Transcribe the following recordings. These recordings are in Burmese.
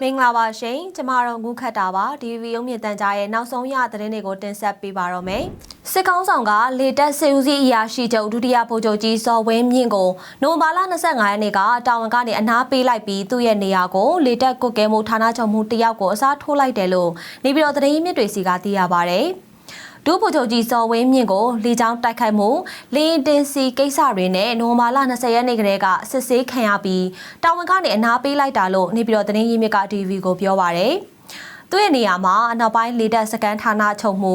မင်္ဂလာပါရှင်ကျမတို့ငုခတ်တာပါ DVB ရုံးမြင့်တန်ကြားရဲ့နောက်ဆုံးရသတင်းတွေကိုတင်ဆက်ပေးပါတော့မယ်စစ်ကောင်းဆောင်ကလေတက်စေဦးစီးအရာရှိချုပ်ဒုတိယဗိုလ်ချုပ်ကြီးစော်ဝင်းမြင့်ကိုနိုဝင်ဘာလ25ရက်နေ့ကတာဝန်ကနေအနားပေးလိုက်ပြီးသူ့ရဲ့နေရာကိုလေတက်ကုတ်ကဲမှုဌာနချုပ်မှုတယောက်ကိုအစားထိုးလိုက်တယ်လို့နေပြည်တော်သတင်းရင်းမြစ်တွေစီကသိရပါဗျ။ ဒုဗိုလ်ချုပ်ကြီးစော်ဝင်းမြင့်ကိုလေကြောင်းတိုက်ခိုက်မှုလင်းတင်စီကိစ္စတွေနဲ့နိုဝင်ဘာလ20ရက်နေ့ကတည်းကစစ်ဆေးခံရပြီးတာဝန်ကနေအနားပေးလိုက်တာလို့နေပြည်တော်သတင်းရင်းမြစ်က TV ကိုပြောပါရယ်သူ့ရဲ့နေရာမှာအနောက်ပိုင်းလေတပ်စကန်ဌာနချုပ်မှု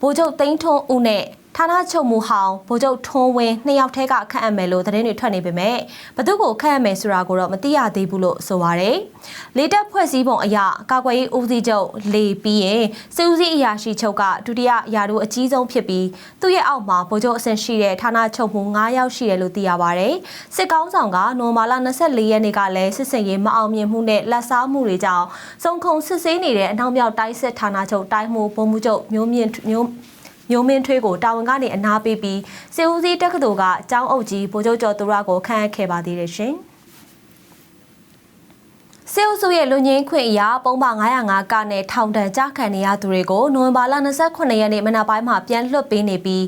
ဗိုလ်ချုပ်သိန်းထွန်းဦးနဲ့ ဌာနချုပ်မှုဟောင်းဗိုလ်ချုပ်ထွန်းဝင်းနှစ်ယောက်ထဲကခန့်အပ်မယ်လို့သတင်းတွေထွက်နေပေမဲ့ဘသူကိုခန့်အပ်မယ်ဆိုတာကိုတော့မသိရသေးဘူးလို့ဆိုပါရယ်လေတပ်ဖွဲ့စည်းပုံအရကာကွယ်ရေးဦးစီးချုပ်လေပြီးရင်စစ်ဦးစီးအရာရှိချုပ်ကဒုတိယရာထူးအကြီးဆုံးဖြစ်ပြီးသူ့ရဲ့အောက်မှာဗိုလ်ချုပ်အဆင့်ရှိတဲ့ဌာနချုပ်မှု9ယောက်ရှိတယ်လို့သိရပါရယ်စစ်ကောင်းဆောင်ကနိုမာလာ24ရက်နေ့ကလည်းစစ်စင်ရေးမအောင်မြင်မှုနဲ့လက်စားမှုတွေကြောင့်စုံခုံစစ်ဆေးနေတဲ့အနောက်မြောက်တိုင်းစစ်ဌာနချုပ်တိုင်းမှုဗိုလ်မှူးချုပ်မျိုးမြင့်မျိုး မျိုးမင်းထွေးကိုတာဝန်ကနေအနားပေးပြီးစေဦးစီးတက္ကသိုလ်ကအကျောင်းအုပ်ကြီးဗိုလ်ချုပ်ကျော်သူရကိုခန့်အပ်ခဲ့ပါသေးတယ်ရှင်။ စေအုပ်စုရဲ့လူငင်းခွင့်အရာပုံမှန်905ကနဲ့ထောင်ဒဏ်ကြခံနေရသူတွေကိုနိုဝင်ဘာလ28ရက်နေ့မနက်ပိုင်းမှာပြန်လွှတ်ပေးနေပြီး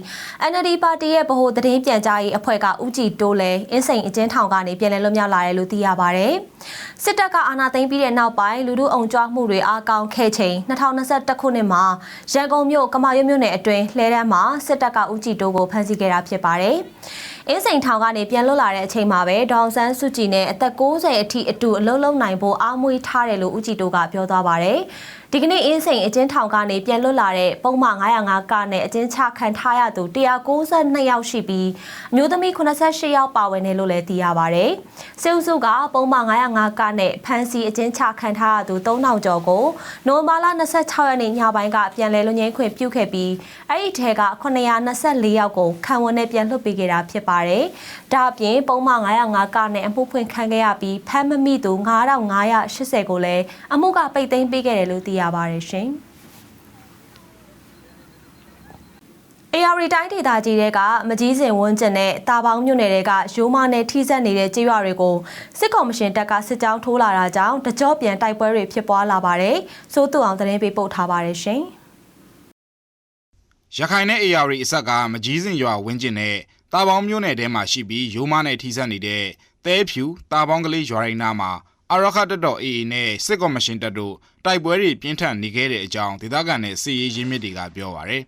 NLD ပါတီရဲ့ဗဟိုသတင်းပြန်ကြားရေးအဖွဲ့ကဦးကြည်တိုးလဲအင်းစိန်အကျဉ်းထောင်ကနေပြန်လည်လွတ်မြောက်လာတယ်လို့သိရပါဗျ။စစ်တပ်ကအာဏာသိမ်းပြီးတဲ့နောက်ပိုင်းလူထုအုံကြွမှုတွေအားကောင်းခဲ့ချိန်2021ခုနှစ်မှာရန်ကုန်မြို့ကမာရွတ်မြို့နယ်အတွင်းလှဲတန်းမှာစစ်တပ်ကဦးကြည်တိုးကိုဖမ်းဆီးခဲ့တာဖြစ်ပါတယ်။ အင်းစိန်ထောင်ကနေပြန်လွတ်လာတဲ့အချိန်မှာပဲဒေါအောင်ဆန်းစုကြည်နဲ့အသက်60အထိအတူအလုံးလုံးနိုင်ဖို့အားမွေးထားတယ်လို့ဦးကြည်တိုးကပြောသွားပါတယ်။ ဒီကနေ့အင်းစိန်အကျဉ်းထောင်ကနေပြန်လွတ်လာတဲ့ပုံမှန်905ကနဲ့အကျဉ်းချခံထားရသူ192ယောက်ရှိပြီးအမျိုးသမီး88ယောက်ပါဝင်တယ်လို့လည်းသိရပါဗျ။စေုပ်စုကပုံမှန်905ကနဲ့ဖမ်းဆီးအကျဉ်းချခံထားရသူ3000ကျော်ကိုနိုဝင်ဘာလ26ရက်နေ့ညပိုင်းကပြန်လည်လွှတ်ငင်းခွင့်ပြုခဲ့ပြီးအဲ့ဒီထဲက924ယောက်ကိုခံဝန်နဲ့ပြန်လွှတ်ပေးခဲ့တာဖြစ်ပါတယ်။ဒါအပြင်ပုံမှန်905ကနဲ့အမှုဖွင့်ခံခဲ့ရပြီးဖမ်းမမိသူ9580ကိုလည်းအမှုကပိတ်သိမ်းပေးခဲ့တယ်လို့သိရပါတယ်ရှင်။ AR တိုင်းဒေသကြီးတွေကမကြီးစင်ဝန်းကျင်နဲ့တာပေါင်းမြို့နယ်တွေကရိုးမနဲ့ထိစပ်နေတဲ့ကြေးရွာတွေကိုစစ်ကော်မရှင်တပ်ကစစ်ကြောင်းထိုးလာတာကြောင့်တကြောပြန်တိုက်ပွဲတွေဖြစ်ပွားလာပါတယ်။စိုးသူအောင်သတင်းပေးပို့ထားပါတယ်ရှင်။ရခိုင်နဲ့ AR အဆက်ကမကြီးစင်ရွာဝင်းကျင်နဲ့တာပေါင်းမြို့နယ်ထဲမှာရှိပြီးရိုးမနဲ့ထိစပ်နေတဲ့သဲဖြူတာပေါင်းကလေးရွာရိနာမှာ အာရခတက်တော် AA နဲ့စစ်ကော်မရှင်တပ်တို့တိုက်ပွဲတွေပြင်းထန်နေခဲ့တဲ့အကြောင်းဒေသခံနဲ့စစ်ရေးရင်းမြစ်တွေကပြောပါရယ်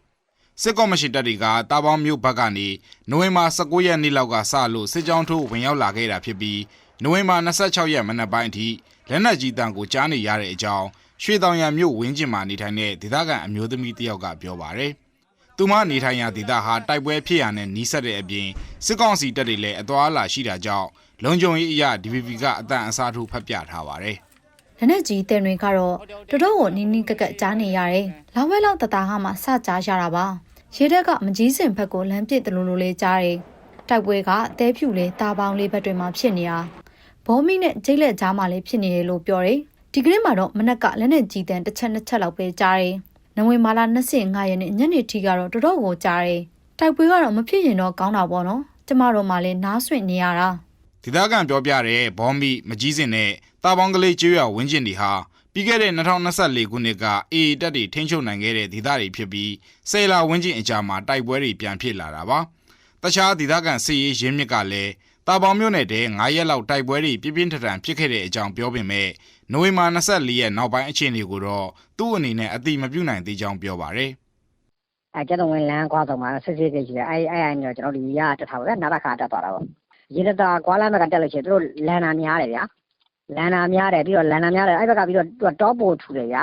စစ်ကော်မရှင်တပ်တွေကတာပေါင်းမြို့ဘက်ကနေနိုဝင်ဘာ19ရက်နေ့လောက်ကစလို့စစ်ကြောင်းထိုးဝင်ရောက်လာခဲ့တာဖြစ်ပြီးနိုဝင်ဘာ26ရက်မနက်ပိုင်းအထိလက်နက်ကြီးတန်ကိုကြားနေရတဲ့အကြောင်းရွှေတောင်ရမြို့ဝင်းကျင်မှာနေထိုင်တဲ့ဒေသခံအမျိုးသမီးတစ်ယောက်ကပြောပါရယ်သူမနေထိုင်ရာဒေသဟာတိုက်ပွဲဖြစ်ရာနဲ့နီးစပ်တဲ့အပြင်စစ်ကောင်စီတပ်တွေလည်းအသွာအလာရှိတာကြောင့် လုံခြုံရေးအရာ DPP ကအတန်အစားထိုးဖတ်ပြထားပါတယ်။လက်နက်ကြီးတဲ့တွေကတော့တော်တော်ကိုနင်းနင်းကက်ကက်ကြားနေရတယ်။လောက်ဝဲလောက်တသားဟာမှစကြားရတာပါ။ရေတက်ကမကြီးစင်ဘက်ကိုလမ်းပစ်တယ်လို့လို့လေးကြားတယ်။တိုက်ပွဲကအသေးဖြူလေးတာပေါင်းလေးဘက်တွေမှာဖြစ်နေတာ။ဘောမီနဲ့ဂျိတ်လက်ကြားမှာလေးဖြစ်နေတယ်လို့ပြောတယ်။ဒီကနေ့မှာတော့မနက်ကလက်နက်ကြီးတန်တစ်ချက်နှစ်ချက်လောက်ပဲကြားတယ်။နဝေမာလာ25ရက်နေ့ညနေထိကတော့တော်တော်ကိုကြားတယ်။တိုက်ပွဲကတော့မဖြစ်ရင်တော့ကောင်းတာပေါ့နော်။ကျမတို့မှလည်းနားဆွင့်နေရတာ။ ဒေသခံပြောပြတဲ့ဘောမီမကြီးစင်နဲ့တာပေါင်းကလေးကျွေးရဝင်းကျင်တွေဟာပြီးခဲ့တဲ့2024ခုနှစ်ကအေအေတက်တွေထိန်းချုပ်နိုင်ခဲ့တဲ့ဒေသတွေဖြစ်ပြီးဆယ်လာဝင်းကျင်အကြမှာတိုက်ပွဲတွေပြန်ဖြစ်လာတာပါ။တခြားဒေသခံစစ်ရေးရင်းမြစ်ကလည်းတာပေါင်းမြို့နယ်တဲ့9ရက်လောက်တိုက်ပွဲတွေပြင်းပြင်းထန်ထန်ဖြစ်ခဲ့တဲ့အကြောင်းပြောပေမဲ့နိုဝင်ဘာ24ရက်နောက်ပိုင်းအခြေအနေကိုတော့သူ့အနေနဲ့အတိမပြုနိုင်သေးကြောင်းပြောပါရယ်အဲကျတော့ဝင်လန်းကွာတော့မှာစစ်စစ်ကြီးရှိတယ်အဲအဲအဲညတော့ကျွန်တော်ဒီရတက်ထားပါဗျာနာဘခါတက်သွားတာပေါ့ ရေတတာကွာလာမကတက်လို့ရှိရင်သူတို့လန်နာများတယ်ဗျာလန်နာများတယ်ပြီးတော့လန်နာများတယ်အဲ့ဘက်ကပြီးတော့သူကတောပို့ထူတယ်ဗျာ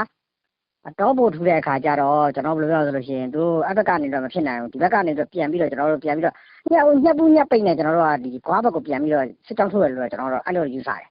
တောပို့ထူတဲ့အခါကျတော့ကျွန်တော်ဘယ်လိုပြောဆိုလို့ရှိရင်သူအဲ့ဘက်ကနေတော့မဖြစ်နိုင်ဘူးဒီဘက်ကနေတော့ပြန်ပြီးတော့ကျွန်တော်တို့ပြန်ပြီးတော့ညက်ညက်ပူးညက်ပိတ်နေကျွန်တော်တို့ကဒီကွာဘက်ကိုပြန်ပြီးတော့စစ်တောင်းထုတ်ရလို့ကျွန်တော်တို့အဲ့လိုယူဆတယ်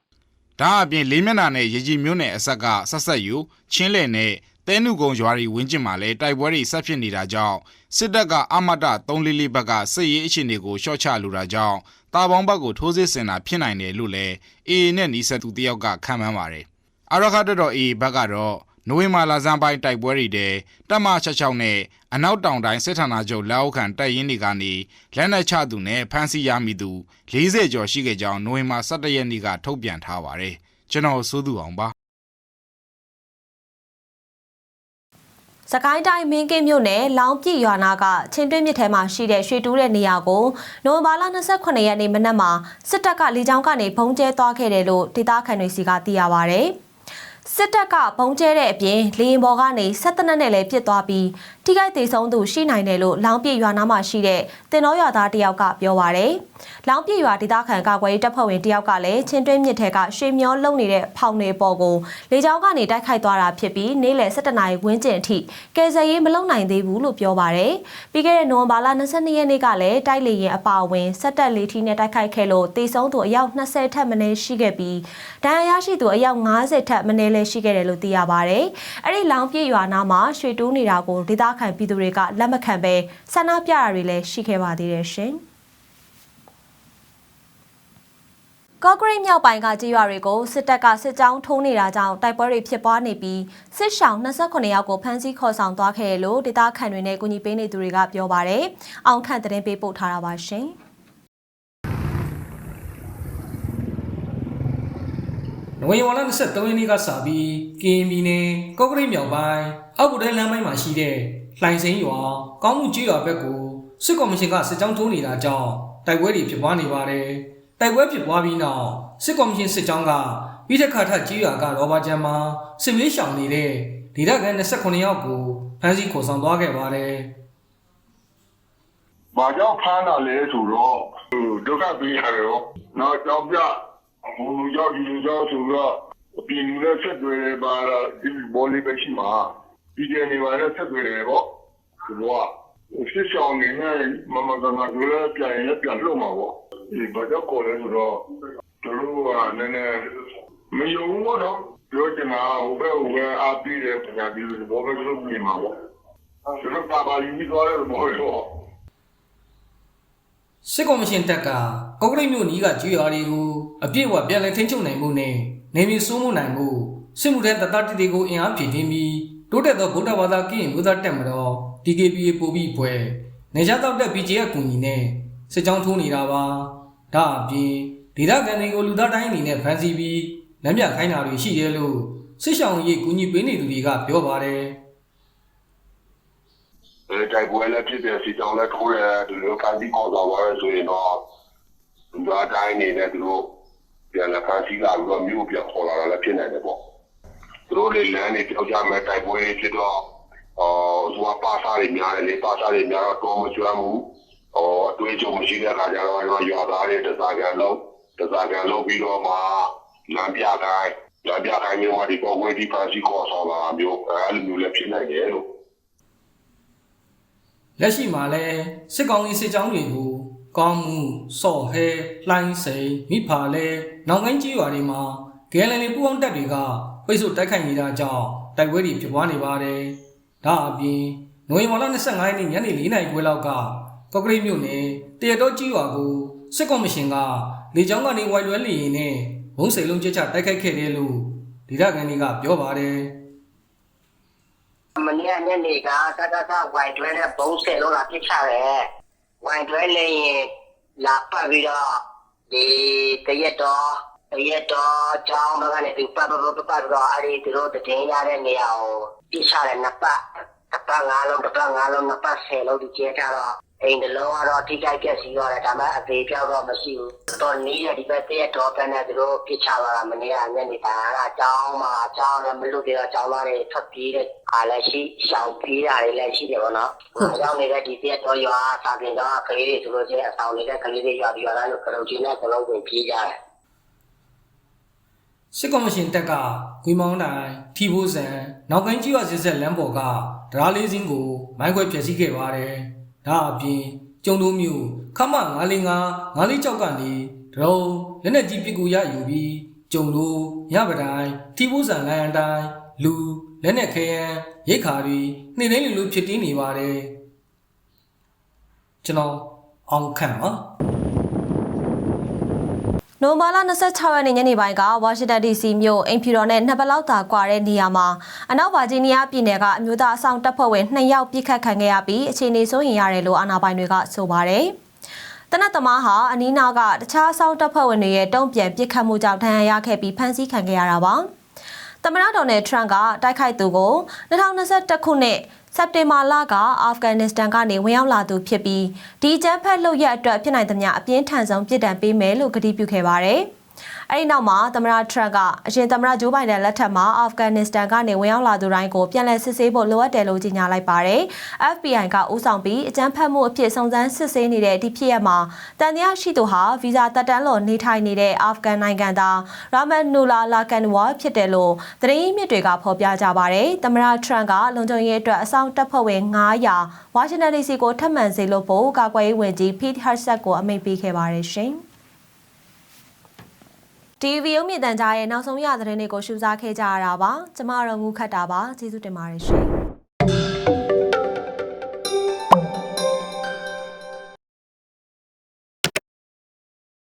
ဒါအပြင်လေးမျက်နှာနဲ့ရေကြီးမျိုးနယ်အဆက်ကဆက်ဆက်ယူချင်းလယ်နဲ့တဲနုကုံရွာတွေဝင်းကျင်မှာလည်းတိုက်ပွဲတွေဆက်ဖြစ်နေတာကြောင့်စစ်တပ်ကအမတ344ဘက်ကစစ်ရေးအခြေအနေကိုရှော့ချလိုတာကြောင့် တာပေါင်းဘက်ကိုထိုးစစ်ဆင်တာဖြစ်နိုင်တယ်လို့လည်းအေအေနဲ့နီးစပ်သူတယောက်ကခံမှန်းပါတယ်။အာရခတ်တော်အေအေဘက်ကတော့နိုဝင်ဘာလဆန်းပိုင်းတိုက်ပွဲတွေတဲ့တပ်မ66နဲ့အနောက်တောင်တိုင်းစစ်ဌာနချုပ်လက်အောက်ခံတပ်ရင်းတွေကနေလက်နက်ချသူနဲ့ဖမ်းဆီးရမိသူ40ကျော်ရှိခဲ့ကြောင်းနိုဝင်ဘာ17ရက်နေ့ကထုတ်ပြန်ထားပါတယ်ကျွန်တော်စိုးသူအောင်ပါ စကိုင်းတိုင်းမင်းကင်းမြို့နယ်လောင်ပြည့်ရွာနာကချင်းတွင်းမြစ်ထဲမှာရှိတဲ့ရွှေတူးတဲ့နေရာကိုနိုဝင်ဘာလ28ရက်နေ့မနက်မှာစစ်တပ်ကလေကြောင်းကနေဘုံကျဲသွားခဲ့တယ်လို့ဒေသခံတွေစီကသိရပါဗျ။စစ်တပ်ကဘုံကျဲတဲ့အပြင်လေရင်ဘော်ကနေဆက်တနက်နဲ့လည်းပြစ်သွားပြီး ထိခိုက်သေးဆုံးသူရှိနိုင်တယ်လို့လောင်ပြည့်ရွာနာမှာရှိတဲ့တင်တော်ရွာသားတယောက်ကပြောပါဗျ။လောင်ပြည့်ရွာဒေသခံကာကွယ်ရေးတပ်ဖွဲ့ဝင်တယောက်ကလည်းချင်းတွင်းမြစ်ထဲကရွှေမျောလုံနေတဲ့ဖောင်နေပေါ်ကိုလေကြောင်းကနေတိုက်ခိုက်သွားတာဖြစ်ပြီးနေ့လယ်7နာရီဝန်းကျင်အထိကယ်ဆယ်ရေးမလုပ်နိုင်သေးဘူးလို့ပြောပါဗျ။ပြီးခဲ့တဲ့နိုဝင်ဘာလ22ရက်နေ့ကလည်းတိုက်လေရင်အပါအဝင်စက်တက်လေးထီနဲ့တိုက်ခိုက်ခဲ့လို့တေဆုံးသူအယောက်20ထက်မနည်းရှိခဲ့ပြီးဒဏ်ရာရရှိသူအယောက်90ထက်မနည်းလည်းရှိခဲ့တယ်လို့သိရပါဗျ။အဲ့ဒီလောင်ပြည့်ရွာနာမှာရွှေတူးနေတာကိုဒေသခံပြည်သူတွေကလက်မခံပဲဆန္ဒပြတာတွေလည်းရှိခဲ့ပါသေးတယ်ရှင်။ကော့ဂရိတ်မြောက်ပိုင်းကကြေးရွာတွေကိုစစ်တပ်ကစစ်ကြောင်းထိုးနေတာကြောင့်တိုက်ပွဲတွေဖြစ်ပွားနေပြီးစစ်ရှောင်း28ယောက်ကိုဖမ်းဆီးခေါ်ဆောင်သွားခဲ့တယ်လို့ဒေသခံတွေနဲ့ကူညီပေးနေသူတွေကပြောပါတယ်။အောင်ခန့်သတင်းပေးပို့ထားတာပါရှင်။နိုဝင်ဘာလ23ရက်နေ့ကစပြီးကရင်ပြည်နယ်ကော့ကရိတ်မြောက်ပိုင်းအောက်ဗုဒ္ဓလမ်းပိုင်းမှာရှိတဲ့ လှိုင်စိမ်းရွာကောင်းမှုကြီးရွာဘက်ကိုစစ်ကော်မရှင်ကစစ်ကြောင်းထိုးနေတာကြောင့်တိုက်ပွဲတွေဖြစ်ပွားနေပါတယ်။တိုက်ပွဲဖြစ်ပွားပြီးနောက်စစ်ကော်မရှင်စစ်ကြောင်းကပြီးတဲ့ခါထကြီးရွာကရောဘာကျမ်းမှာစစ်ဝေးရှောင်နေတဲ့ဒေသခံ28ယောက်ကိုဖမ်းဆီးခေါ်ဆောင်သွားခဲ့ပါတယ်။ဘာကြောင့်ဖမ်းတာလဲဆိုတော့ဟိုဒုက္ခပေးရတယ်ရောနောက်ကြောင်ပြဟိုလူကြောက်ဒီလူကြောက်ဆိုတော့အပြင်လူနဲ့ဆက်တွေ့တယ်ပါတော့ဒီဘောလေးပဲရှိမှာ ဒီကြနေပါနဲ့ဆက်တွေ့တယ်ပေါ့ဒီဘောကစစ်ဆောင်နေနဲ့မမကငါတို့လည်းပြန်ရင်လည်းပြန်လို့မှာပေါ့ဒီဘာကြောင့်ခေါ်လဲဆိုတော့တို့ကနည်းနည်းမယုံဘူးတော့ပြောချင်တာဟိုဘက်ဟိုဘက်အားပြီးတယ်ပြန်ပြီးဘောပဲလို့ပြင်မှာပေါ့သူတို့ပါပါယူပြီးသွားတယ်ဘောတော့စစ်ကော်မရှင်တပ်ကကော့ကရိတ်မြို့နီးကကျွော်တွေကိုအပြည့်အဝပြန်လည်ထိန်းချုပ်နိုင်မှုနဲ့နေမြေစိုးမှုနိုင်မှုစစ်မှုထမ်းတတတိတွေကိုအင်အားဖြည့်တင်းပြီး တိုးတက်သောဗုဒ္ဓဘာသာကိရင်မျိုးသားတက်မတော် DKBA ပို့ပြီးပွဲနေကြတော့တက် BJ အကူအညီနဲ့စစ်ကြောင်းထိုးနေတာပါဒါအပြင်ဒေသခံတွေကိုလူသားတိုင်းအနေနဲ့ဖမ်းဆီးပြီးလက်မြခိုင်းတာတွေရှိတယ်လို့စစ်ဆောင်ရေးကူညီပေးနေသူတွေကပြောပါတယ်အဲတိုက်ပွဲလည်းဖြစ်တယ်စီတောင်းလည်းထိုးတယ်ဒီလိုဖန်တီးခေါ်သွားပါရဆိုရင်တော့လူသားတိုင်းနေနဲ့သူတို့ပြန်လာဖန်တီးလာပြီးတော့မြို့ပြန်ခေါ်လာတာလည်းဖြစ်နိုင်တယ်ပေါ့ သူတို့လည်းလမ်းနေပြောကြမဲ့တိုက်ပွဲဖြစ်တော့အော်ဇွာပါစားတွေများတယ်လေပါစားတွေများတော့တော့မကျွမ်းဘူးဟောအတွေ့အကြုံမရှိတဲ့အခါကျတော့ရွာသားတွေတစားကန်လုံးတစားကန်လုံးပြီးတော့မှလမ်းပြတိုင်းလမ်းပြတိုင်းမျိုးမှာဒီပေါ်ဝဲဒီဖန်တီးခေါ်ဆောင်လာမျိုးအဲလိုမျိုးလည်းဖြစ်နိုင်တယ်လို့လက်ရှိမှာလဲစစ်ကောင်စီစစ်ကြောင်းတွေကိုကောင်းမှုစော့ဟဲလှိုင်းစိန်မိဖာလဲနောင်ကိုင်းကြီးရွာတွေမှာဂဲလန်လီပူအောင်တက်တွေက ပိတ်ဆို့တိုက်ခိုက်နေတာကြောင့်တိုက်ပွဲတွေဖြစ်ပွားနေပါတယ်။ဒါအပြင်နိုဝင်ဘာလ25ရက်နေ့ညနေ4နာရီခွဲလောက်ကကော့ကရိတ်မြို့နယ်တရတော်ကြီးရွာကိုစစ်ကော်မရှင်ကလေကြောင်းကနေဝိုင်လွဲလီရင်နဲ့ဘုံစိန်လုံးကျချတိုက်ခိုက်ခဲ့တယ်လို့ဒေသခံတွေကပြောပါတယ်။မနေ့ကညနေကတတတဝိုင်တွဲနဲ့ဘုံးဆယ်လုံးလာပြစ်ချတယ်ဝိုင်တွဲလည်းရင်လာပတ်ပြီးတော့ဒီတရက်တော့ တရက်တော့ကြောင်းဘက်ကနေသူပတ်ပတ်ပတ်ပတ်ပြီးတော့အဲ့ဒီသူတို့တည်ရတဲ့နေရာကိုပြစ်ချတယ်နှစ်ပတ်တစ်ပတ်ငါးလုံးတစ်ပတ်ငါးလုံးနှစ်ပတ်ဆယ်လုံးဒီကျဲကြတော့အိမ်တလုံးကတော့ထိကြိုက်ပြက်စီတော့တယ်ဒါမှအသေးပြောက်တော့မရှိဘူးတော့နီးရဒီဘက်တရက်တော့ပဲနဲ့သူတို့ပြစ်ချသွားတာမနေ့ကညနေပိုင်းကအကြောင်းမှာအကြောင်းလည်းမလွတ်သေးတော့အကြောင်းသားတွေထွက်ပြေးတဲ့အားလည်းရှိရှောင်ပြေးတာတွေလည်းရှိတယ်ဗောနော်။အကြောင်းနေတဲ့ဒီတရက်တော့ရွာစာပြင်တော့ကလေးတွေဆိုလို့ချင်းအဆောင်နေတဲ့ကလေးတွေရွာပြီးရွာသားတို့ကလုံးချင်းနဲ့ကလုံးကိုပြေးကြတယ် စစ်ကော်မရှင်တပ်ကဂွေမောင်းတိုင်းထီဖိုးစံနောက်ကိုင်းကြီးရွာစစ်ဆက်လမ်းပေါ်ကဒရာလေးစင်းကိုမိုင်းခွဲဖျက်ဆီးခဲ့ပါတယ်။ဒါအပြင်ကျုံတို့မျိုးခမ905 94ကြောက်ကနေဒရုံလက်နက်ကြီးပစ်ကူရယူပြီးကျုံတို့ရပတိုင်းထီဖိုးစံလိုင်းအန်တိုင်းလူလက်နက်ခဲယံရိတ်ခါတွေနှိမ့်နှိမ့်လူလူဖြစ်တင်းနေပါတယ်။ကျွန်တော်အောင်ခန့်ပါ နိုမာလာ26ရက်နေ့ညနေပိုင်းကဝါရှင်တန် DC မြို့အိမ်ဖြူတော်နဲ့နှစ်ပတ်လောက်သာကွာတဲ့နေရာမှာအနောက်ဗာဂျီးနီးယားပြည်နယ်ကအမျိုးသားအဆောင်တပ်ဖွဲ့ဝင်2ယောက်ပြစ်ခတ်ခံခဲ့ရပြီးအခြေအနေဆိုရင်ရတယ်လို့အာဏာပိုင်တွေကဆိုပါတယ်။တနတ်သမားဟာအနီးနားကတခြားအဆောင်တပ်ဖွဲ့ဝင်တွေရဲ့တုံ့ပြန်ပြစ်ခတ်မှုကြောင့်ဒဏ်ရာရခဲ့ပြီးဖမ်းဆီးခံခဲ့ရတာပါ။ သမ္မတဒေါ်နယ်ထရန့်ကတိုက်ခိုက်သူကို2021ခုနှစ်စက်တင်ဘာလကအာဖဂန်နစ္စတန်ကနေဝင်ရောက်လာသူဖြစ်ပြီးဒီကျန်းဖက်လုပ်ရအတွက်ဖြစ်နိုင်သမျှအပြင်းထန်ဆုံးပြည်ဒဏ်ပေးမယ်လို့ကတိပြုခဲ့ပါတယ်။ အဲဒီနောက်မှာသမ္မတထရန့်ကအရင်သမ္မတဂျိုးဘိုင်ဒန်လက်ထက်မှာအာဖဂန်နစ္စတန်ကနေဝင်ရောက်လာသူတိုင်းကိုပြန်လည်စစ်ဆေးဖို့လိုအပ်တယ်လို့ကြေညာလိုက်ပါတယ်။ FBI ကဦးဆောင်ပြီးအကြမ်းဖက်မှုအဖြစ်စုံစမ်းစစ်ဆေးနေတဲ့ဒီဖြစ်ရပ်မှာတန်တရားရှိသူဟာဗီဇာတက်တန်းလို့နေထိုင်နေတဲ့အာဖဂန်နိုင်ငံသားရာမန်နူလာလာကန်ဝါဖြစ်တယ်လို့သတင်းရင်းမြစ်တွေကဖော်ပြကြပါတယ်။သမ္မတထရန့်ကလုံခြုံရေးအတွက်အဆောင်တပ်ဖွဲ့ဝင်900ဝါရှင်တန် DC ကိုထပ်မံစေလို့ဖို့ကာကွယ်ရေးဝန်ကြီး Pete Hegseth ကိုအမိန့်ပေးခဲ့ပါတယ်ရှင်။ TV ရုံမြင့်တန်ကြားရဲ့နောက်ဆုံးရသတင်းတွေကိုရှုစားခဲ့ကြရတာပါကျမတို့ငုခတ်တာပါကျေးဇူးတင်ပါတယ်ရှင်